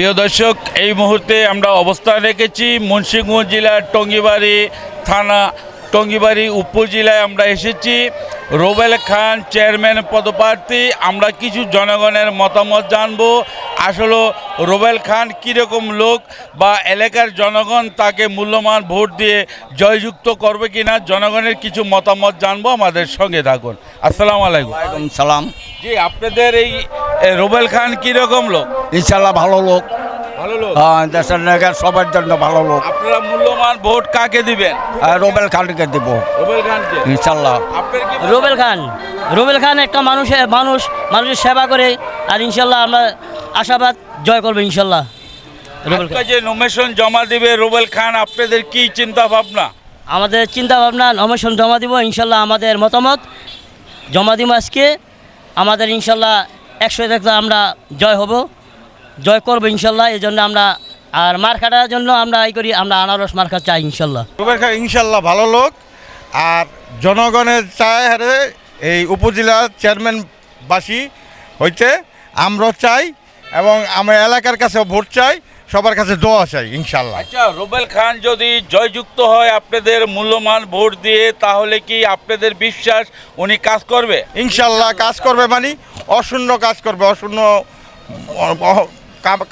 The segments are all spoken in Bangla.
প্রিয় দর্শক, এই মুহূর্তে আমরা অবস্থান রেখেছি মুন্সিগঞ্জ জেলার টঙ্গিবাড়ি থানা, টঙ্গিবাড়ি উপজেলায় আমরা এসেছি। রোবেল খান চেয়ারম্যান পদপ্রার্থী, আমরা কিছু জনগণের মতামত জানব। আসলে রোবেল খান কীরকম লোক বা এলাকার জনগণ তাকে মূল্যমান ভোট দিয়ে জয়যুক্ত করবে কিনা, জনগণের কিছু মতামত জানব। আমাদের সঙ্গে থাকুন। আসসালামু আলাইকুম। সালাম। জি আপনাদের এই রোবেল খান কীরকম লোক? ইনশাল্লাহ ভালো লোক। ভালো লোক? হ্যাঁ, দেশের নায়কের সবার জন্য ভালো লোক। আপনারা মূল্যবান ভোট কাকে দিবেন? আর রোবেল খানকে দিব। রুবেল খানকে? ইনশাল্লাহ রুবেল খান। রুবেল খান একটা মানুষের মানুষ মানুষের সেবা করে আর ইনশাল্লাহ আমরা আশাবাদ জয় করব ইনশাল্লাহ রুবেল খান যে নমিনেশন জমা দিবে রুবেল খান আপনাদের কি চিন্তা ভাবনা? আমাদের চিন্তা ভাবনা নমিশন জমা দিব ইনশাল্লাহ আমাদের মতামত জমা দিব আজকে। আমাদের ইনশাল্লাহ একশো একটা আমরা জয় হব। জয় করব ইনশাল্লাহ এই জন্য আমরা আর মার কাটার জন্য আমরা এই করি, আমরা আনারস মার মার্কা চাই ইনশাল্লাহ। ইনশাল্লাহ ভালো লোক। আর জনগণের চায় হারে এই উপজেলা চেয়ারম্যানবাসী হইতে আমরা চাই এবং আমার এলাকার কাছে ভোট চাই। সবার কাছে দোয়া চাই ইনশাল্লাহ আচ্ছা রুবেল খান যদি জয়যুক্ত হয় আপনাদের মূল্যমান ভোট দিয়ে তাহলে কি আপনাদের বিশ্বাস উনি কাজ করবে? ইনশাল্লাহ কাজ করবে মানে অশূন্য কাজ করবে অশূন্য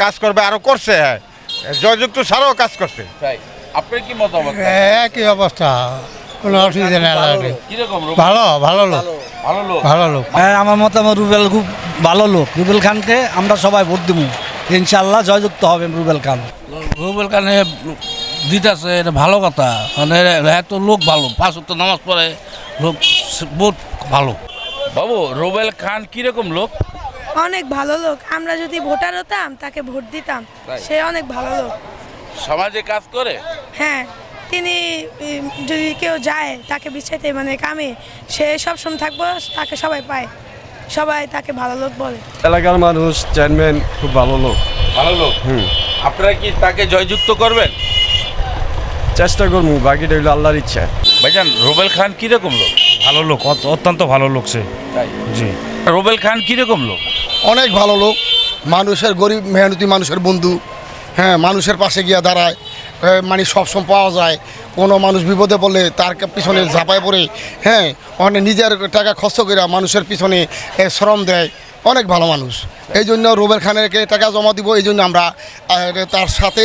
কাজ করবে আরও করছে হ্যাঁ। জয়যুক্ত ছাড়াও কাজ করছে। তাই আপনার কি মতামত? একই অবস্থা কোনো অসুবিধা নেই? ভালো ভালো লোক। ভালো লোক। ভালো লোক। হ্যাঁ আমার মতামত রুবেল খুব ভালো লোক। রুবেল খানকে আমরা সবাই ভোট দিব ইনশাল্লাহ জয়যুক্ত হবে রুবেল খান। রুবেল কানে দিতেছে এটা ভালো কথা। মানে এত লোক ভালো পাঁচ তো নামাজ পড়ে লোক বহুত ভালো। বাবু রুবেল খান কীরকম লোক? অনেক ভালো লোক। আমরা যদি ভোটার হতাম তাকে ভোট দিতাম। সে অনেক ভালো লোক। সমাজে কাজ করে? হ্যাঁ তিনি যদি কেউ যায় তাকে বিছাইতে মানে কামে সে সবসময় থাকব তাকে সবাই পায়। সবাই তাকে ভালো লোক বলে। এলাকার মানুষ চেয়ারম্যান খুব ভালো লোক। ভালো লোক? হুম। আপনারা কি তাকে জয়যুক্ত করবেন? চেষ্টা করব বাকিটা হইল আল্লাহর ইচ্ছা। ভাইজান রুবেল খান কীরকম লোক? ভালো লোক অত- অত্যন্ত ভালো লোক সে। তাই? জি। রুবেল খান কীরকম লোক? অনেক ভালো লোক। মানুষের গরিব মেহনতি মানুষের বন্ধু। হ্যাঁ মানুষের পাশে গিয়ে দাঁড়ায়। মানে সবসময় পাওয়া যায়। কোনো মানুষ বিপদে পড়লে তার পিছনে ঝাঁপায় পড়ে। হ্যাঁ অনেক নিজের টাকা খরচ করে মানুষের পিছনে শ্রম দেয়। অনেক ভালো মানুষ। এই জন্য রুবেল খানেরকে টাকা জমা দিব। এই জন্য আমরা তার সাথে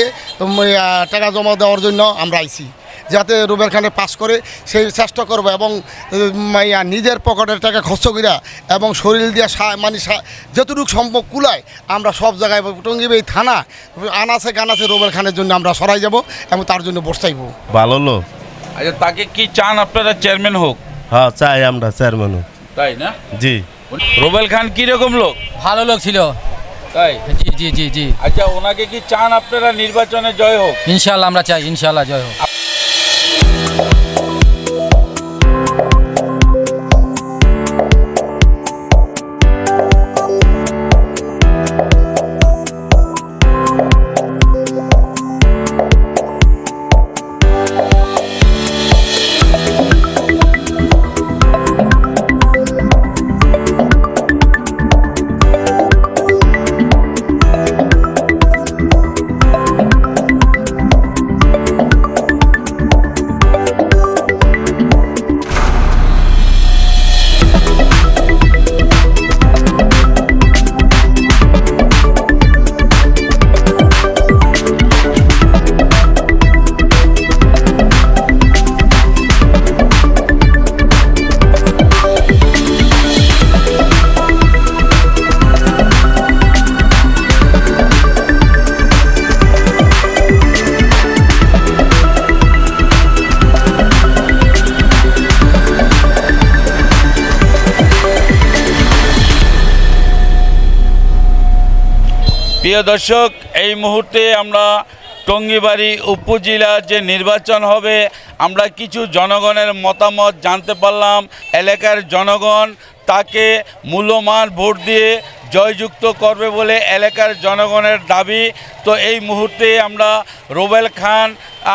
টাকা জমা দেওয়ার জন্য আমরা আইছি। যাতে রুবেল খানে পাস করে সেই চেষ্টা করব এবং ইয়া, নিজের পকেটের টাকা খরচ করিয়া এবং শরীর দিয়া সা- মানে সা- যতটুকু সম্ভব কুলায় আমরা সব জায়গায় টঙ্গিবে এই থানা আনাছে গানাছে রুবেল খানের জন্য আমরা সরাই যাব এবং তার জন্য বসাইবো ভালো লোক। আচ্ছা তাকে কি চান আপনারা চেয়ারম্যান হোক? হ্যাঁ চাই আমরা চেয়ারম্যান হোক। তাই না? জি। রুবেল খান কীরকম লোক? ভালো লোক ছিল। তাই? জি জি জি জি। আচ্ছা ওনাকে কি চান আপনারা নির্বাচনে জয় হোক? ইনশাল্লাহ আমরা চাই ইনশাল্লাহ জয় হোক। প্রিয় দর্শক, এই মুহূর্তে আমরা টঙ্গিবাড়ি উপজেলা যে নির্বাচন হবে, আমরা কিছু জনগণের মতামত জানতে পারলাম। এলাকার জনগণ তাকে মূল্যমান ভোট দিয়ে জয়যুক্ত করবে বলে এলাকার জনগণের দাবি। তো এই মুহূর্তে আমরা রোবেল খান,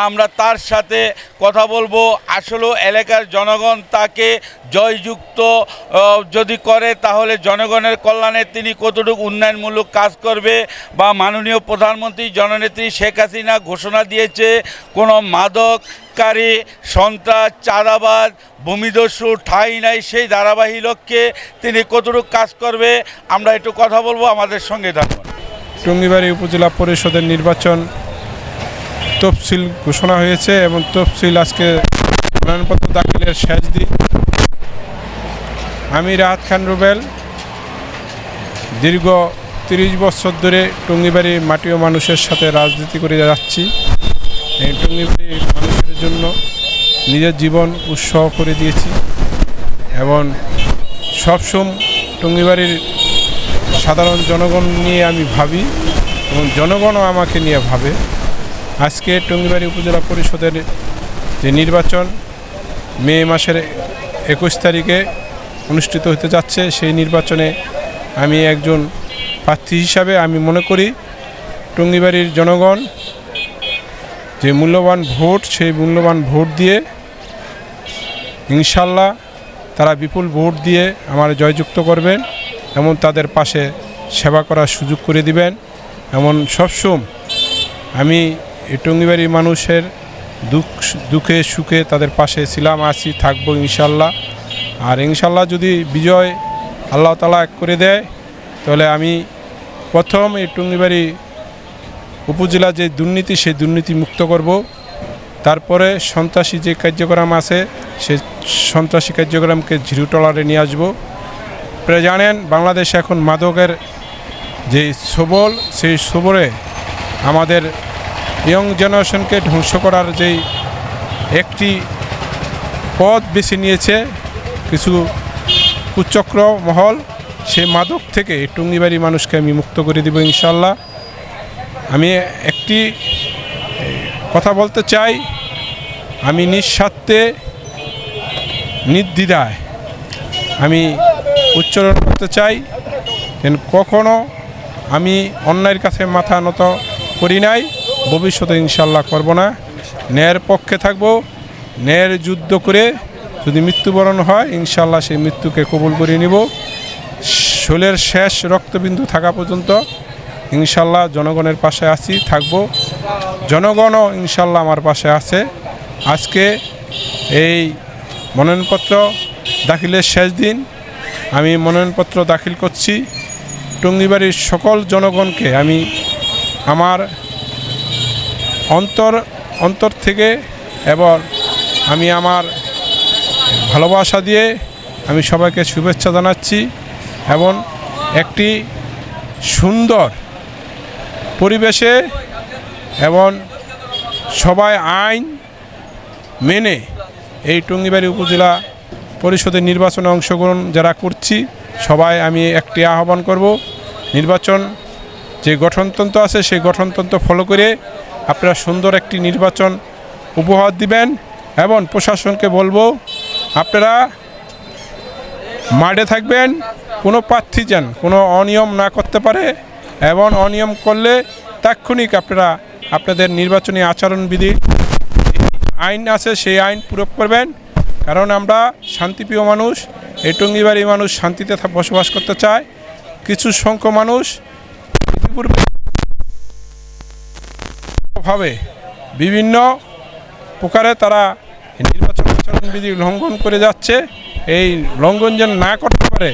আমরা তার সাথে কথা বলব। আসলেও এলাকার জনগণ তাকে জয়যুক্ত যদি করে তাহলে জনগণের কল্যাণে তিনি কতটুকু উন্নয়নমূলক কাজ করবে বা মাননীয় প্রধানমন্ত্রী জননেত্রী শেখ হাসিনা ঘোষণা দিয়েছে, কোনো মাদককারী সন্ত্রাস চাঁদাবাদ ভূমিদস্যু, ঠাঁই নাই সেই ধারাবাহিক লক্ষ্যে তিনি কতটুকু কাজ করবে, আমরা একটু কথা বলব আমাদের সঙ্গে থাকুন। টঙ্গিবাড়ি উপজেলা পরিষদের নির্বাচন তফসিল ঘোষণা হয়েছে এবং তফসিল আজকে মনোনয়নপত্র দাখিলের শেষ দিন। আমি রাহাত খান রুবেল। দীর্ঘ তিরিশ বছর ধরে টঙ্গিবাড়ি মাটি ও মানুষের সাথে রাজনীতি করে যাচ্ছি। এই টঙ্গিবাড়ির মানুষের জন্য নিজের জীবন উৎসাহ করে দিয়েছি এবং সবসময় টঙ্গিবাড়ির সাধারণ জনগণ নিয়ে আমি ভাবি এবং জনগণও আমাকে নিয়ে ভাবে। আজকে টঙ্গিবাড়ি উপজেলা পরিষদের যে নির্বাচন মে মাসের একুশ তারিখে অনুষ্ঠিত হতে যাচ্ছে, সেই নির্বাচনে আমি একজন প্রার্থী হিসাবে আমি মনে করি টঙ্গিবাড়ির জনগণ যে মূল্যবান ভোট, সেই মূল্যবান ভোট দিয়ে ইনশাল্লাহ তারা বিপুল ভোট দিয়ে আমার জয়যুক্ত করবেন এমন তাদের পাশে সেবা করার সুযোগ করে দিবেন। এমন সবসময় আমি টঙ্গিবাড়ির মানুষের দুঃখ, দুঃখে সুখে তাদের পাশে ছিলাম, আছি, থাকব ইনশাল্লাহ। আর ইনশাল্লাহ যদি বিজয় আল্লাহ তালা এক করে দেয়, তাহলে আমি প্রথম এই টঙ্গিবাড়ি উপজেলা যে দুর্নীতি, সেই দুর্নীতি মুক্ত করব। তারপরে সন্ত্রাসী যে কার্যক্রম আছে, সে সন্ত্রাসী কার্যক্রমকে টলারে নিয়ে আসব। আপনারা জানেন, বাংলাদেশে এখন মাদকের যে সবল, সেই সবলে আমাদের ইয়ং জেনারেশনকে ধ্বংস করার যেই একটি পথ বেছে নিয়েছে, কিছু কুচক্র মহল, সেই মাদক থেকে টুঙ্গিবাড়ি মানুষকে আমি মুক্ত করে দেব ইনশাল্লাহ আমি একটি কথা বলতে চাই। আমি নিঃস্বার্থে নির্দ্বিধায় আমি উচ্চারণ করতে চাই। কখনো আমি অন্যায়ের কাছে মাথা নত করি নাই। ভবিষ্যতে ইনশাল্লাহ করব না। ন্যায়ের পক্ষে থাকব। ন্যায়ের যুদ্ধ করে যদি মৃত্যুবরণ হয় ইনশাল্লাহ সেই মৃত্যুকে কবুল করে নিব। শোলের শেষ রক্তবিন্দু থাকা পর্যন্ত ইনশাল্লাহ জনগণের পাশে আছি, থাকব। জনগণও ইনশাল্লাহ আমার পাশে আছে। আজকে এই মনোনয়নপত্র দাখিলের শেষ দিন। আমি মনোনয়নপত্র দাখিল করছি। টঙ্গিবাড়ির সকল জনগণকে আমি আমার অন্তর অন্তর থেকে এবং আমি আমার ভালোবাসা দিয়ে আমি সবাইকে শুভেচ্ছা জানাচ্ছি এবং একটি সুন্দর পরিবেশে এবং সবাই আইন মেনে এই টঙ্গিবাড়ি উপজেলা পরিষদের নির্বাচনে অংশগ্রহণ যারা করছি, সবাই আমি একটি আহ্বান করব, নির্বাচন যে গঠনতন্ত্র আছে সেই গঠনতন্ত্র ফলো করে আপনারা সুন্দর একটি নির্বাচন উপহার দিবেন এবং প্রশাসনকে বলব, আপনারা মাঠে থাকবেন, কোনো প্রার্থী যান কোনো অনিয়ম না করতে পারে এবং অনিয়ম করলে তাৎক্ষণিক আপনারা আপনাদের নির্বাচনী আচরণবিধি আইন আছে সেই আইন প্রয়োগ করবেন। কারণ আমরা শান্তিপ্রিয় মানুষ, এই টঙ্গিবাড়ি মানুষ শান্তিতে বসবাস করতে চায়। কিছু সংখ্যক মানুষ ভাবে বিভিন্ন প্রকারে তারা নির্বাচন আচরণবিধি লঙ্ঘন করে যাচ্ছে। এই লঙ্ঘন যেন না করতে পারে,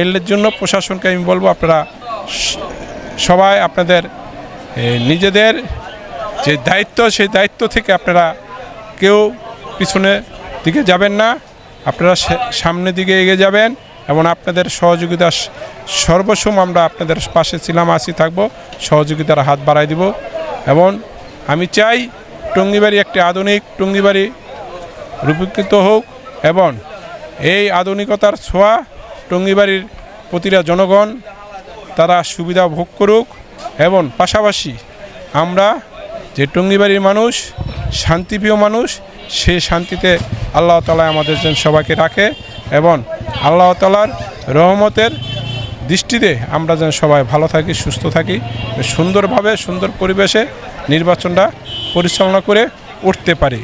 এর জন্য প্রশাসনকে আমি বলব আপনারা সবাই আপনাদের নিজেদের যে দায়িত্ব, সেই দায়িত্ব থেকে আপনারা কেউ পিছনে দিকে যাবেন না। আপনারা সে- সামনের দিকে এগিয়ে যাবেন এবং আপনাদের সহযোগিতা সর্বসম আমরা আপনাদের পাশে ছিলাম আসি থাকব। সহযোগিতার হাত বাড়াই দিব। এবং আমি চাই টঙ্গিবাড়ি একটি আধুনিক টঙ্গিবাড়ি রূপীকৃত হোক এবং এই আধুনিকতার ছোঁয়া টঙ্গিবাড়ির প্রতিটা জনগণ তারা সুবিধা ভোগ করুক। এবং পাশাপাশি আমরা যে টঙ্গিবাড়ির মানুষ, শান্তিপ্রিয় মানুষ সেই শান্তিতে আল্লাহ তালা আমাদের যেন সবাইকে রাখে এবং আল্লাহ তালার রহমতের দৃষ্টিতে আমরা যেন সবাই ভালো থাকি, সুস্থ থাকি, সুন্দরভাবে, সুন্দর পরিবেশে নির্বাচনটা পরিচালনা করে উঠতে পারি।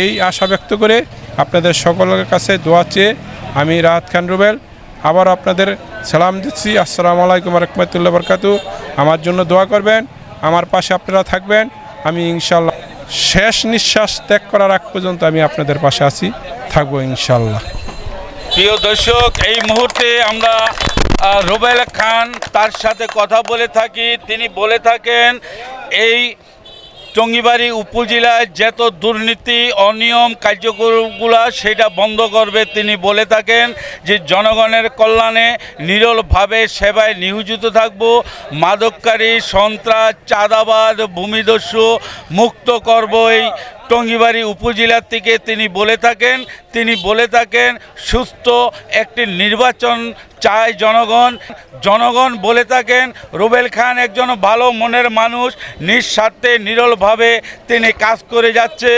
এই আশা ব্যক্ত করে আপনাদের সকলের কাছে দোয়া চেয়ে আমি রাহাত খান রুবেল, আবার আপনাদের সালাম দিচ্ছি, আসসালামু আলাইকুম রহমতুল্লাহ বরকাতু আমার জন্য দোয়া করবেন, আমার পাশে আপনারা থাকবেন। আমি ইনশাল্লাহ শেষ নিঃশ্বাস ত্যাগ করার আগ পর্যন্ত আমি আপনাদের পাশে আছি, থাকব ইনশাল্লাহ প্রিয় দর্শক, এই মুহূর্তে আমরা রুবেল খান তার সাথে কথা বলে থাকি। তিনি বলে থাকেন, এই টঙ্গিবাড়ি উপজেলায় যত দুর্নীতি, অনিয়ম কার্যক্রমগুলো সেটা বন্ধ করবে তিনি বলে থাকেন যে জনগণের কল্যাণে নিরলভাবে সেবায় নিয়োজিত থাকব। মাদককারী, সন্ত্রাস, চাঁদাবাদ ভূমিদস্যু মুক্ত করব এই টঙ্গিবাড়ি উপজেলার থেকে তিনি বলে থাকেন তিনি বলে থাকেন, সুস্থ একটি নির্বাচন চায় জনগণ। জনগণ বলে থাকেন, রুবেল খান একজন ভালো মনের মানুষ, নিঃস্বার্থে, নিরলভাবে তিনি কাজ করে যাচ্ছে।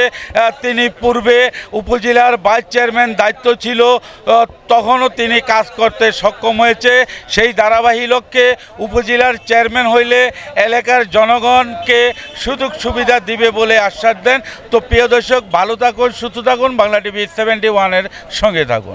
তিনি পূর্বে উপজেলার ভাইস চেয়ারম্যান দায়িত্ব ছিল তখনও তিনি কাজ করতে সক্ষম হয়েছে। সেই ধারাবাহী লক্ষ্যে উপজেলার চেয়ারম্যান হইলে এলাকার জনগণকে সুযোগ সুবিধা দিবে বলে আশ্বাস দেন। তো প্রিয় দর্শক, ভালো থাকুন, সুস্থ থাকুন। বাংলা টিভি সেভেন্টি ওয়ানের সঙ্গে থাকুন।